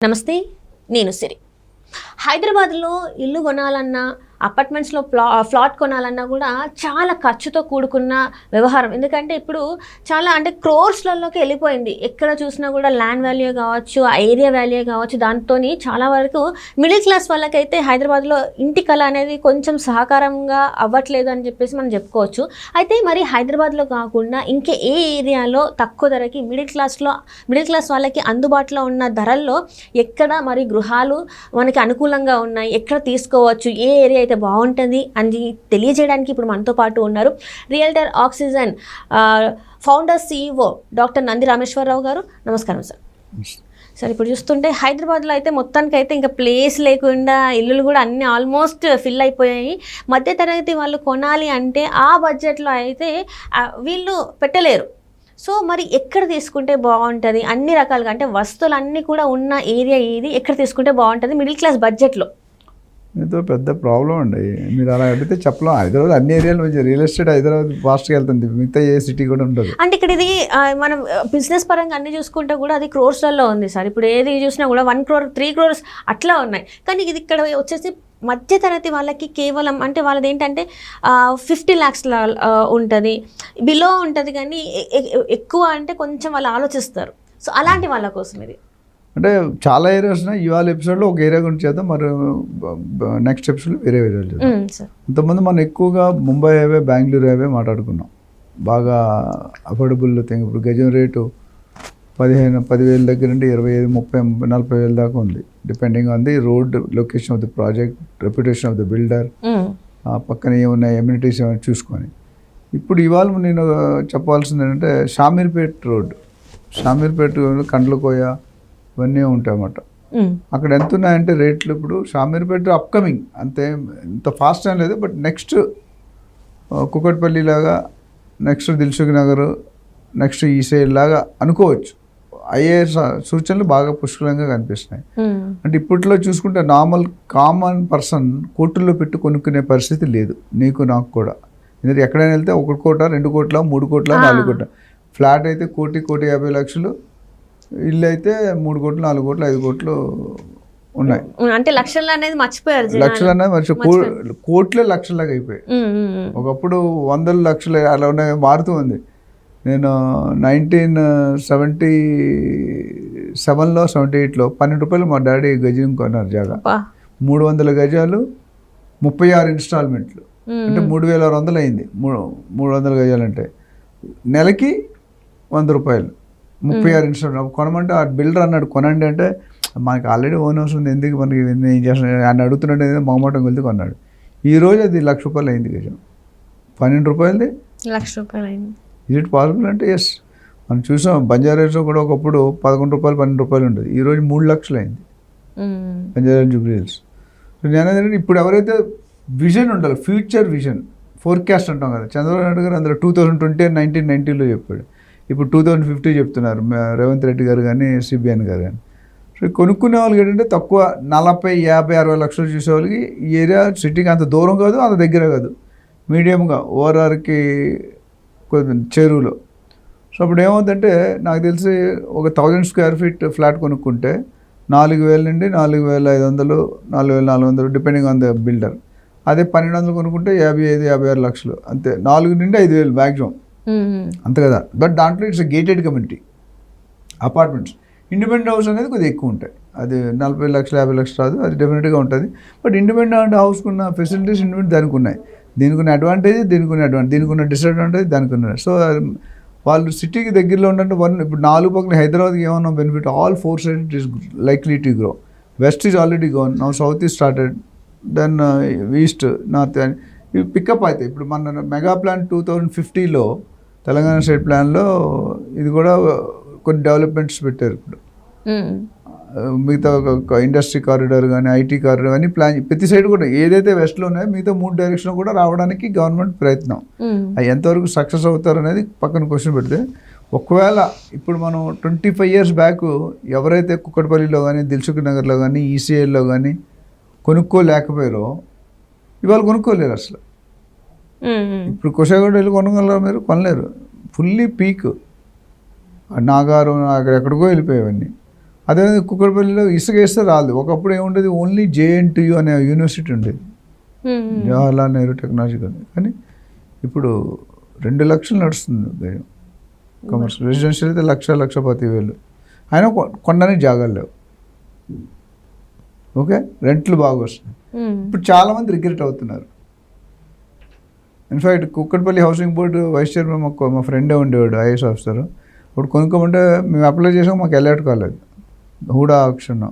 నమస్తే నేను సిరి. హైదరాబాద్లో ఇల్లు కొనాలన్నా అపార్ట్మెంట్స్లో ప్లా ఫ్లాట్ కొనాలన్నా కూడా చాలా ఖర్చుతో కూడుకున్న వ్యవహారం. ఎందుకంటే ఇప్పుడు చాలా అంటే క్రోర్స్లలోకి వెళ్ళిపోయింది. ఎక్కడ చూసినా కూడా ల్యాండ్ వాల్యూ కావచ్చు ఆ ఏరియా వాల్యూ కావచ్చు దాంతో చాలా వరకు మిడిల్ క్లాస్ వాళ్ళకైతే హైదరాబాద్లో ఇంటి కళ అనేది కొంచెం సహకారంగా అవ్వట్లేదు అని చెప్పేసి మనం చెప్పుకోవచ్చు. అయితే మరి హైదరాబాద్లో కాకుండా ఇంకే ఏ ఏరియాలో తక్కువ ధరకి మిడిల్ క్లాస్లో మిడిల్ క్లాస్ వాళ్ళకి అందుబాటులో ఉన్న ధరల్లో ఎక్కడ మరి గృహాలు మనకి అనుకూలంగా ఉన్నాయి? ఎక్కడ తీసుకోవచ్చు? ఏ ఏరియా అయితే బాగుంటుంది అని తెలియజేయడానికి ఇప్పుడు మనతో పాటు ఉన్నారు realtor oxygen founder CEO doctor Nandi Rameshwara Rao garu. నమస్కారం సార్. సార్ ఇప్పుడు చూస్తుంటే హైదరాబాద్లో అయితే మొత్తానికి అయితే ఇంకా ప్లేస్ లేకుండా ఇల్లులు కూడా అన్ని ఆల్మోస్ట్ ఫిల్ అయిపోయాయి. మధ్యతరగతి వాళ్ళు కొనాలి అంటే ఆ బడ్జెట్లో అయితే వీళ్ళు పెట్టలేరు. సో మరి ఎక్కడ తీసుకుంటే బాగుంటుంది? అన్ని రకాలుగా అంటే వస్తువులు అన్నీ కూడా ఉన్న ఏరియా ఇది ఎక్కడ తీసుకుంటే బాగుంటుంది? మిడిల్ క్లాస్ బడ్జెట్లో. మీతో పెద్ద ప్రాబ్లం అండి. మీరు అలా అడిగితే చెప్పలేం. హైదరాబాద్ అన్ని ఏరియాలు మంచి రియల్ ఎస్టేట్ హైదరాబాద్ ఫాస్ట్గా వెళ్తుంది. మిగతా ఏ సిటీ కూడా ఉండదు. అంటే ఇక్కడ ఇది మనం బిజినెస్ పరంగా అన్ని చూసుకుంటే కూడా అది క్రోర్స్లలో ఉంది సార్. ఇప్పుడు ఏది చూసినా కూడా వన్ క్రోర్ త్రీ క్రోర్స్ అట్లా ఉన్నాయి. కానీ ఇది ఇక్కడ వచ్చేసి మధ్యతరగతి వాళ్ళకి కేవలం అంటే వాళ్ళది ఏంటంటే ఫిఫ్టీ ల్యాక్స్ ఉంటుంది. బిలో ఉంటుంది కానీ ఎక్కువ అంటే కొంచెం వాళ్ళు ఆలోచిస్తారు. సో అలాంటి వాళ్ళ కోసం ఇది. అంటే చాలా ఏరియాస్ ఉన్నాయి. ఇవాళ ఎపిసోడ్లో ఒక ఏరియా గురించి చేద్దాం. మరి నెక్స్ట్ ఎపిసోడ్లో వేరే ఏరియాలు చేద్దాం. ఇంతకుముందు మనం ఎక్కువగా ముంబై హైవే బెంగళూరు హైవే మాట్లాడుకున్నాం. బాగా అఫోర్డబుల్ థింగ్ ఇప్పుడు గజం రేటు పదిహేను పదివేల దగ్గర నుండి ఇరవై ఐదు ముప్పై నలభై వేల దాకా ఉంది. Depending on the road location of the project reputation of the builder పక్కన ఏమున్నాయి ఎమ్యూనిటీస్ ఏమైనా చూసుకొని. ఇప్పుడు ఇవాళ నేను చెప్పాల్సింది ఏంటంటే షామీర్పేట్ రోడ్ షామీర్పేట్ కండ్లకోయ ఇవన్నీ ఉంటాయి అన్నమాట ఉమ్, అక్కడ ఎంత ఉన్నాయంటే రేట్లు ఇప్పుడు షామీర్పేట అప్కమింగ్ అంతే ఇంత ఫాస్ట్ ఏం లేదు బట్ నెక్స్ట్ కుకట్పల్లి లాగా నెక్స్ట్ దిల్సుఖ్ నగర్ నెక్స్ట్ ఈ సైడ్ లాగా అనుకోవచ్చు. అయ్యే సూచనలు బాగా పుష్కలంగా కనిపిస్తున్నాయి. అంటే ఇప్పట్లో చూసుకుంటే నార్మల్ కామన్ పర్సన్ కోర్టుల్లో పెట్టి కొనుక్కునే పరిస్థితి లేదు. నీకు నాకు కూడా. ఎందుకంటే ఎక్కడైనా వెళ్తే ఒక కోట రెండు కోట్ల మూడు కోట్ల నాలుగు కోట్ల. ఫ్లాట్ అయితే కోటి కోటి యాభై లక్షలు. ఇల్లు అయితే మూడు కోట్లు నాలుగు కోట్లు ఐదు కోట్లు ఉన్నాయి. అంటే లక్షలు అనేది మర్చిపోయారు. లక్షలు అన్నది మనిషి కోట్లే లక్షలాగా అయిపోయాయి. ఒకప్పుడు వందల లక్షలు అలా ఉన్నాయి మారుతూ ఉంది. నేను నైన్టీన్ సెవెంటీ సెవెన్లో సెవెంటీ ఎయిట్లో పన్నెండు రూపాయలు మా డాడీ గజం కొన్నారు జాగా. మూడు వందల గజాలు ముప్పై ఆరు ఇన్స్టాల్మెంట్లు. అంటే మూడు వేల ఆరు వందలు అయింది. మూడు మూడు వందల గజాలు అంటే నెలకి వంద రూపాయలు. ముప్పై ఆరు ఇన్స్టాల్మెంట్ కొనమంటే ఆ బిల్డర్ అన్నాడు కొనండి అంటే మనకి ఆల్రెడీ ఓన్ హౌస్ ఉంది ఎందుకు మనకి ఏం చేస్తున్నాడు ఆయన అడుగుతున్నాడు ఏదో మొహమాటం వెళ్తే కొన్నాడు. ఈ రోజు అది లక్ష రూపాయలు అయింది గజం. పన్నెండు రూపాయలది? లక్ష రూపాయలు అయింది. ఇజ్ ఇట్ పాసిబుల్ అంటే ఎస్ మనం చూసాం బంజారాస్లో కూడా ఒకప్పుడు పదకొండు రూపాయలు పన్నెండు రూపాయలు ఉండేది. ఈ రోజు మూడు లక్షలు అయింది. Banjara Jubilee hills. సో నేను ఇప్పుడు ఎవరైతే విజన్ ఉండాలి ఫ్యూచర్ విజన్ ఫోర్కాస్ట్ అంటాం కదా చంద్రబాబు నాయుడు గారు అందులో టూ థౌజండ్ ట్వంటీ నైన్టీన్ నైన్టీన్లో చెప్పాడు. ఇప్పుడు టూ థౌజండ్ ఫిఫ్టీ చెప్తున్నారు రేవంత్ రెడ్డి గారు కానీ సిబిఎన్ గారు కానీ సో కొనుక్కునే వాళ్ళకి ఏంటంటే తక్కువ నలభై యాభై అరవై లక్షలు చూసే వాళ్ళకి ఈ ఏరియా సిటీకి అంత దూరం కాదు అంత దగ్గర కాదు. మీడియంగా ఓవరాల్కి కొంచెం చెరువులో. సో అప్పుడు ఏమవుతుందంటే నాకు తెలిసి ఒక థౌజండ్ స్క్వేర్ ఫీట్ ఫ్లాట్ కొనుక్కుంటే నాలుగు వేల నుండి నాలుగు వేల ఐదు వందలు నాలుగు వేల నాలుగు వందలు డిపెండింగ్ ఆన్ ద బిల్డర్ అదే పన్నెండు వందలు కొనుక్కుంటే యాభై ఐదు యాభై ఆరు లక్షలు అంతే. నాలుగు నుండి ఐదు వేలు మ్యాక్సిమం Hmm. అంతే కదా. బట్ దాంట్లో it's gated community apartments independent house అనేది కొద్దిగా ఎక్కువ ఉంటాయి. అది నలభై లక్షలు యాభై లక్షలు రాదు. అది డెఫినెట్గా ఉంటుంది. బట్ ఇండిపెండెంట్ హౌస్కి ఉన్న ఫెసిలిటీస్ ఇండిపెండెంట్ దానికి ఉన్నాయి. దీనికి ఉన్న అడ్వాంటేజ్ దీనికి ఉన్న అడ్వాంటేజ్ దీనికి ఉన్న డిసడ్వాంటేజ్ దానికి ఉన్న సో um, వాళ్ళు సిటీకి దగ్గరలో ఉండంటే వన్ ఇప్పుడు నాలుగు పక్కన హైదరాబాద్కి ఏమన్నా benefit all four side it is likely to grow west is already gone now south is started then east north ఇవి పికప్ అవుతాయి ఇప్పుడు మన మెగా ప్లాన్ టూ థౌజండ్ ఫిఫ్టీలో తెలంగాణ స్టేట్ ప్లాన్లో ఇది కూడా కొన్ని డెవలప్మెంట్స్ పెట్టారు ఇప్పుడు. మిగతా ఒక ఇండస్ట్రీ కారిడార్ కానీ ఐటీ కారిడార్ కానీ ప్లాన్ ప్రతి సైడ్ కూడా ఏదైతే వెస్ట్లో ఉన్నాయో మిగతా మూడు డైరెక్షన్ కూడా రావడానికి గవర్నమెంట్ ప్రయత్నం. అవి ఎంతవరకు సక్సెస్ అవుతారు అనేది పక్కన క్వశ్చన్ పెడితే ఒకవేళ ఇప్పుడు మనం ట్వంటీ ఫైవ్ ఇయర్స్ బ్యాక్ ఎవరైతే కుక్కడపల్లిలో కానీ దిల్సుఖ్ నగర్లో కానీ ఈసీఐలో కానీ కొనుక్కోలేకపోయారో ఇవాళ కొనుక్కోలేరు అసలు. ఇప్పుడు కుషాగూడ వెళ్ళి కొనగలరా మీరు కొనలేరు. Fully peak. నాగారం అక్కడ ఎక్కడికో వెళ్ళిపోయేవన్నీ అదే కుక్కడపల్లిలో ఇసుక వేస్తే రాదు. ఒకప్పుడు ఏముండేది? ఓన్లీ జేఎన్టీయు అనే యూనివర్సిటీ ఉండేది. జవహర్లాల్ నెహ్రూ టెక్నాలజికల్ కానీ. ఇప్పుడు రెండు లక్షలు నడుస్తుంది కమర్షియల్ రెసిడెన్షియల్ అయితే లక్ష లక్ష పది వేలు అయినా కొ- కొనడానికి జాగాలు లేవు. ఓకే? రెంట్లు బాగా వస్తున్నాయి. ఇప్పుడు చాలామంది రిగ్రెట్ అవుతున్నారు. In fact Kukatpally housing board vice chairman మాకు మా ఫ్రెండే ఉండేవాడు ఐఏఎస్ ఆఫీసర్. ఇప్పుడు కొనుక్కోమంటే మేము అప్లై చేసాం మాకు అలర్ట్ కాలేదు. హూడా ఆప్షన్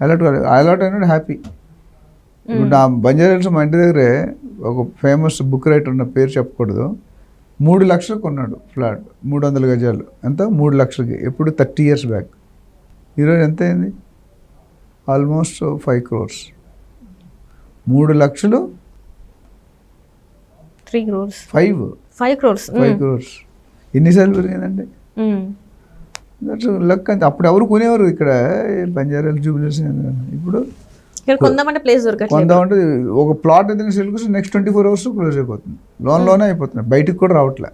అలర్ట్ కాలేదు. అలర్ట్ అయినాడు హ్యాపీ. ఇప్పుడు నా బంజారా మా ఇంటి దగ్గరే ఒక ఫేమస్ బుక్ రైటర్ ఉన్న పేరు చెప్పకూడదు. మూడు లక్షలు కొన్నాడు ఫ్లాట్ మూడు వందల గజాలు. ఎంత? మూడు లక్షలకి. ఎప్పుడు థర్టీ ఇయర్స్ బ్యాక్. ఈరోజు ఎంత అయింది ఆల్మోస్ట్ ఫైవ్ క్రోర్స్. మూడు లక్షలు? Three crores. Five? Five crores. Five crores. ఎన్నిసార్లు పెరిగిందండి దట్స్ లక్ అంతే. అప్పుడు ఎవరు కొనేవారు ఇక్కడ? బంజారాలు జూబిలీస్ ఇప్పుడు కొందామంటే ప్లేస్ దొరకట్లేదు. కొందామంటే ఒక ప్లాట్ ఏదైనా సెల్ కోసం next twenty four hours close అయిపోతుంది. లోన్లోనే అయిపోతుంది. బయటికి కూడా రావట్లే.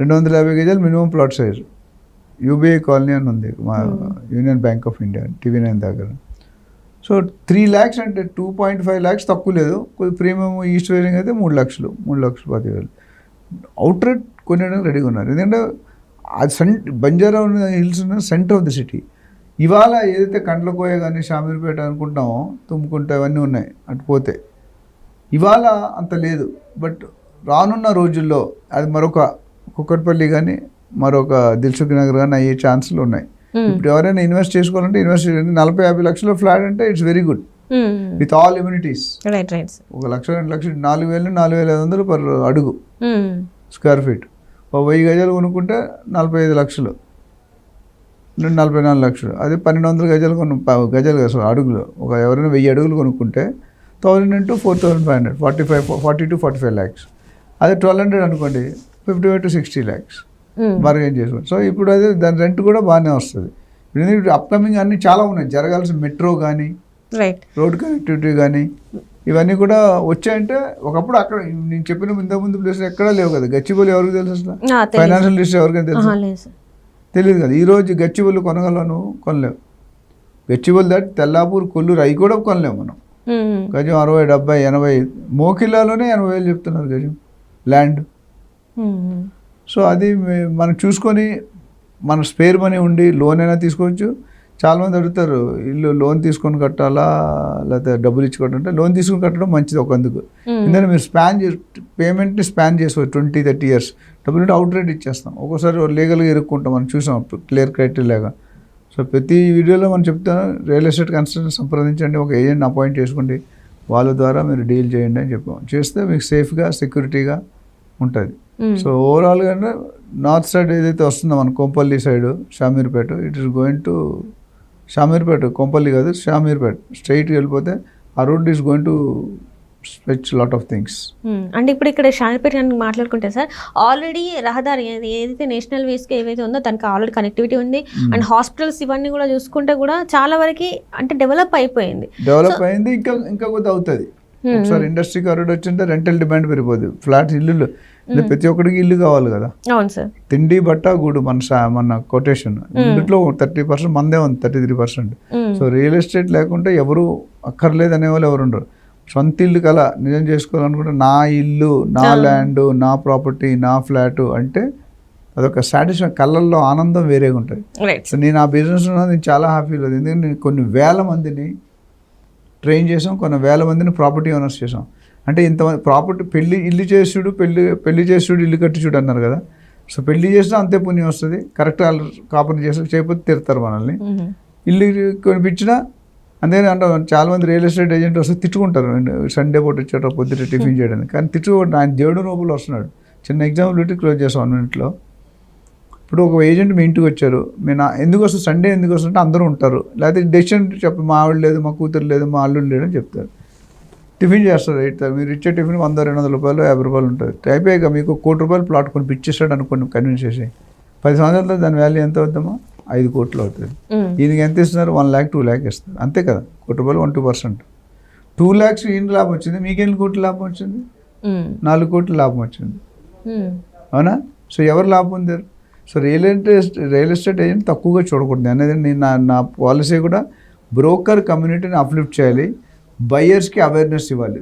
రెండు వందల యాభై గజాలు minimum plot size UBI colony అని ఉంది మా Union Bank of India TV nine దగ్గర. సో త్రీ ల్యాక్స్ అంటే టూ పాయింట్ ఫైవ్ ల్యాక్స్ తక్కువ లేదు. కొద్ది ప్రీమియం ఈస్ట్ వేరింగ్ అయితే మూడు లక్షలు మూడు లక్షలు పదివేలు. అవుట్ రేట్ కొనేయడానికి రెడీగా ఉన్నారు. ఎందుకంటే అది సెంట్ బంజారా ఉన్న హిల్స్ ఉన్న సెంటర్ ఆఫ్ ది సిటీ. ఇవాళ ఏదైతే కండ్లకోయ కానీ షామీర్పేట అనుకుంటామో తుమ్ముకుంట అవన్నీ ఉన్నాయి అటు పోతే. ఇవాళ అంత లేదు. బట్ రానున్న రోజుల్లో అది మరొక కుక్కట్పల్లి కానీ మరొక దిల్సుఖ్ నగర్ కానీ అయ్యే ఛాన్సులు ఉన్నాయి. ఉమ్, ఇప్పుడు ఎవరైనా ఇన్వెస్ట్ చేసుకోవాలంటే ఇన్వెస్ట్ చేయండి. నలభై యాభై లక్షల ఫ్లాట్ అంటే it's very good. With all amenities ఒక లక్ష రెండు లక్షలు నాలుగు వేలు నాలుగు వేల ఐదు వందలు పర్ అడుగు. స్క్వేర్ ఫీట్ ఒక వెయ్యి గజాలు కొనుక్కుంటే నలభై ఐదు లక్షలు. నలభై నాలుగు లక్షలు. అదే పన్నెండు వందల గజాలు కొను గజాలు కదా అడుగులు. ఒక ఎవరైనా వెయ్యి అడుగులు కొనుక్కుంటే thousand into four thousand five hundred forty five forty to forty five lakhs అదే ట్వెల్వ్ హండ్రెడ్ అనుకోండి fifty five to sixty lakhs. Bargain చేసుకోండి సో ఇప్పుడు అదే దాని రెంట్ కూడా బాగానే వస్తుంది. ఇప్పుడు అప్కమింగ్ అన్నీ చాలా ఉన్నాయి. జరగాల్సిన మెట్రో కానీ రోడ్ కనెక్టివిటీ కానీ ఇవన్నీ కూడా వచ్చాయంటే ఒకప్పుడు అక్కడ నేను చెప్పిన ఇంతకుముందు ప్లేస్ ఎక్కడా లేవు కదా. గచ్చిబౌలి ఎవరికి తెలుసు అసలు. ఫైనాన్షియల్ డిస్ట్రిక్ట్ ఎవరికైనా తెలుసు? తెలియదు కదా. ఈ రోజు గచ్చిబౌలి కొనగలను కొనలేవు. గచ్చిబౌలి దాటి తెల్లాపూర్ కొల్లూరు అవి కూడా కొనలేము మనం. ఉమ్, గజం అరవై డెబ్బై ఎనభై మోకిలాలోనే ఎనభై వేలు చెప్తున్నారు గజం. ల్యాండ్. సో అది మనం చూసుకొని మన స్పేర్ మనీ ఉండి లోన్ అయినా తీసుకోవచ్చు. చాలామంది అడుగుతారు ఇల్లు లోన్ తీసుకొని కట్టాలా? లేకపోతే డబ్బులు ఇచ్చి కట్టాలంటే లోన్ తీసుకొని కట్టడం మంచిది ఒక అందుకు. ఉమ్. ఎందుకంటే మీరు స్పాన్ చేసి పేమెంట్ని స్పాన్ చేసుకోవచ్చు ట్వంటీ థర్టీ ఇయర్స్. డబ్బులు అంటే అవుట్ రేట్ ఇచ్చేస్తాం. ఒక్కోసారి లీగల్గా ఇరుక్కుంటాం మనం చూసాం క్లియర్ క్రైటీరియాగా సో ప్రతి వీడియోలో మనం చెప్తాను రియల్ ఎస్టేట్ కన్స్ట్రక్షన్ సంప్రదించండి ఒక ఏజెంట్ అపాయింట్ చేసుకోండి. వాళ్ళ ద్వారా మీరు డీల్ చేయండి అని చెప్పాం. చేస్తే మీకు సేఫ్గా సెక్యూరిటీగా ఉంటుంది. సో ఓవరాల్గా నార్త్ సైడ్ ఏదైతే వస్తుందో మన Kompally side Shamirpet it is going to Shamirpet Kompally కాదు షామీర్పేట స్ట్రైట్కి వెళ్ళిపోతే ఆ road is going to spec lot of things. అంటే ఇప్పుడు ఇక్కడ షార్పేట అని మాట్లాడుకుంటే సార్ ఆల్రెడీ రహదారి ఏది- ఏదైతే నేషనల్ వేస్కి ఏవైతే ఉందో దానికి ఆల్రెడీ కనెక్టివిటీ ఉంది. అండ్ హాస్పిటల్స్ ఇవన్నీ కూడా చూసుకుంటే కూడా చాలా వరకు అంటే డెవలప్ అయిపోయింది. డెవలప్ అయింది ఇంకా ఇంకా కొద్ది అవుతుంది. ఒకసారి ఇండస్ట్రీ కారిడార్ వచ్చింటే రెంటల్ డిమాండ్ పెరిగిపోద్ది. ఫ్లాట్ ఇల్లులు అంటే ప్రతి ఒక్కడికి ఇల్లు కావాలి కదా. అవును సార్. తిండి బట్ట గూడు మన మన కొటేషన్ ఇంట్లో థర్టీ పర్సెంట్ మందే ఉంది thirty three percent. So real estate లేకుంటే ఎవరు అక్కర్లేదు అనేవాళ్ళు ఎవరు ఉండరు. సొంత ఇల్లు కల నిజం చేసుకోవాలనుకుంటే నా ఇల్లు నా ల్యాండ్ నా ప్రాపర్టీ నా ఫ్లాట్ అంటే అదొక సాటిస్ఫై కళ్ళల్లో ఆనందం వేరేగా ఉంటుంది. సో నేను ఆ బిజినెస్లో నేను చాలా హ్యాపీ లేదు ఎందుకంటే నేను కొన్ని వేల మందిని ట్రైన్ చేసాం కొన్ని వేల మందిని ప్రాపర్టీ ఓనర్స్ చేసాం. అంటే ఇంతమంది ప్రాపర్టీ పెళ్ళి ఇల్లు చేసుడు పెళ్ళి పెళ్ళి చేసుడు ఇల్లు కట్టించుడు అన్నారు కదా. సో పెళ్ళి చేసినా అంతే పుణ్యం వస్తుంది. కరెక్ట్ వాళ్ళు కాపర్ చేసి చేయకపోతే తిడతారు మనల్ని. ఇల్లు కొనిపించినా అంతేనే అంటాం చాలా మంది రియల్ ఎస్టేట్ ఏజెంట్ వస్తే తిట్టుకుంటారు. సండే పూట వచ్చేట పొద్దుట టిఫిన్ చేయడానికి. కానీ తిట్టుకోవడం ఆయన దేవుడు రూపంలో వస్తున్నాడు. చిన్న ఎగ్జాంపుల్ పెట్టి క్లోజ్ చేసాం వన్ మినిట్లో ఇప్పుడు ఒక ఏజెంట్ మీ ఇంటికి వచ్చారు. మీ నా ఎందుకు వస్తుంది? సండే ఎందుకు వస్తుంటే అందరూ ఉంటారు. లేకపోతే డెసిషన్ చెప్పి మా ఆవిడ లేదు మా కూతురు లేదు మా అల్లుడు లేడు అని చెప్తారు. టిఫిన్ చేస్తారు రైట్ మీరు ఇచ్చే టిఫిన్ వంద రెండు వందల రూపాయలు యాభై రూపాయలు ఉంటుంది. అయిపోయాక మీకు కోటి రూపాయలు ప్లాట్ కొని పిచ్చేస్తాడు అనుకోండి కన్విన్స్ చేసి పది సంవత్సరాలతో దాని వాల్యూ ఎంత అవుతామో ఐదు కోట్లు అవుతుంది. ఈయనకి ఎంత ఇస్తున్నారు? వన్ ల్యాక్ టూ ల్యాక్ ఇస్తారు అంతే కదా? కోటి రూపాయలు one two percent. Two lakhs ఈయన లాభం వచ్చింది మీకెన్ని కోట్లు లాభం వచ్చింది. నాలుగు కోట్లు లాభం వచ్చింది. అవునా? సో ఎవరు లాభం పొందారు? So real estate real estate agent తక్కువగా చూడకూడదు. అనేది నేను నా నా పాలసీ కూడా బ్రోకర్ కమ్యూనిటీని అప్లిఫ్ట్ చేయాలి. బయర్స్కి అవేర్నెస్ ఇవ్వాలి.